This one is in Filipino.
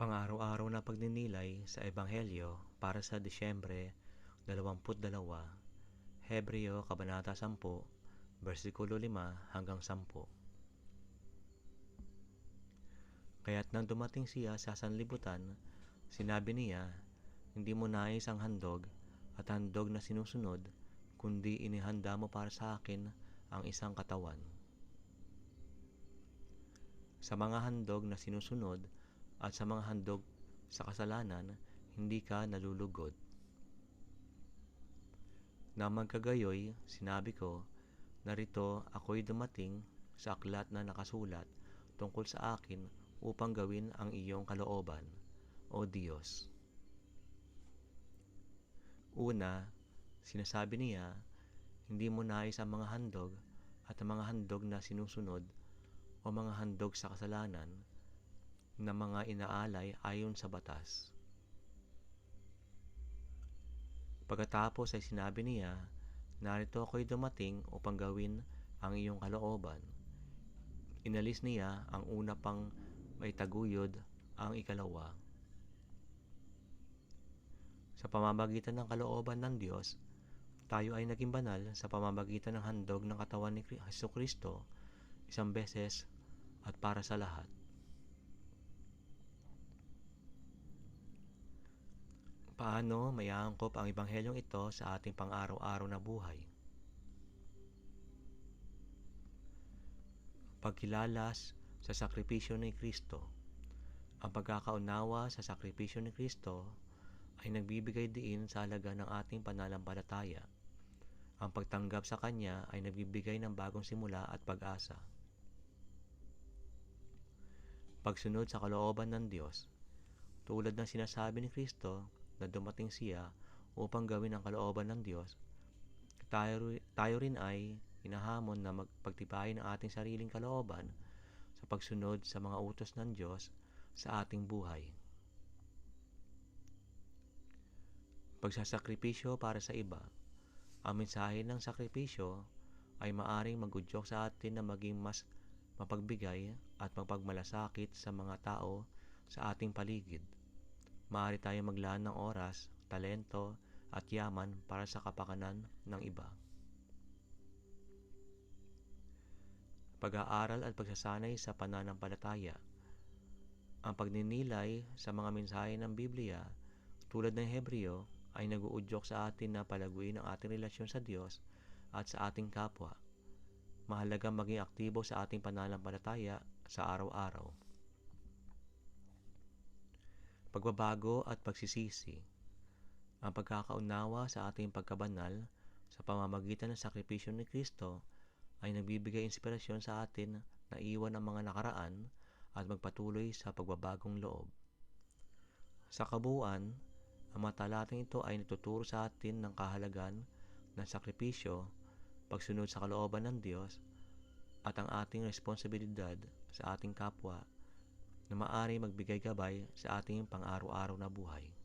Pang-araw-araw na pagninilay sa Ebanghelyo para sa Disyembre 22, Hebreo Kabanata 10, versikulo 5 hanggang 10. Kaya't nang dumating siya sa sanlibutan, sinabi niya, Hindi mo nais ang handog at handog na sinusunod, kundi inihanda mo para sa akin ang isang katawan. Sa mga handog na sinusunod at sa mga handog sa kasalanan, hindi ka nalulugod. Na magkagayoy, sinabi ko, narito ako'y dumating sa aklat na nakasulat tungkol sa akin upang gawin ang iyong kalooban, O Diyos. Una, sinasabi niya, hindi mo nais ang mga handog at ang mga handog na sinusunod o mga handog sa kasalanan na mga inaalay ayon sa batas. Pagkatapos ay sinabi niya, narito ako'y dumating upang gawin ang iyong kalooban. Inalis niya ang una pang may taguyod ang ikalawa. Sa pamamagitan ng kalooban ng Diyos, tayo ay naging banal sa pamamagitan ng handog ng katawan ni Heso Kristo isang beses at para sa lahat. Paano may aangkop ang Ebanghelyong ito sa ating pang-araw-araw na buhay? Pagkilalas sa sakripisyo ni Kristo. Ang pagkakaunawa sa sakripisyo ni Kristo ay nagbibigay diin sa halaga ng ating pananampalataya. Ang pagtanggap sa Kanya ay nagbibigay ng bagong simula at pag-asa. Pagsunod sa kalooban ng Diyos. Tulad ng sinasabi ni Kristo na dumating siya upang gawin ang kalooban ng Diyos, tayo, tayo rin ay inahamon na magpagtibayin ang ating sariling kalooban sa pagsunod sa mga utos ng Diyos sa ating buhay. Pagsasakripisyo para sa iba. Ang mensahe ng sakripisyo ay maaring magudyok sa atin na maging mas mapagbigay at mapagmalasakit sa mga tao sa ating paligid maaari tayong maglaan ng oras, talento, at yaman para sa kapakanan ng iba. Pag-aaral at pagsasanay sa pananampalataya. Ang pagninilay sa mga mensahe ng Biblia tulad ng Hebreo ay naguudyok sa atin na palaguin ang ating relasyon sa Diyos at sa ating kapwa. Mahalaga maging aktibo sa ating pananampalataya sa araw-araw pagbabago at pagsisisi. Ang pagkakaunawa sa ating pagkabanal sa pamamagitan ng sakripisyo ni Kristo ay nagbibigay inspirasyon sa atin na iwan ang mga nakaraan at magpatuloy sa pagbabagong loob. Sa kabuuan, ang matalating ito ay nagtuturo sa atin ng kahalagan ng sakripisyo, pagsunod sa kalooban ng Diyos, at ang ating responsibilidad sa ating kapwa na maari magbigay gabay sa ating pang-araw-araw na buhay.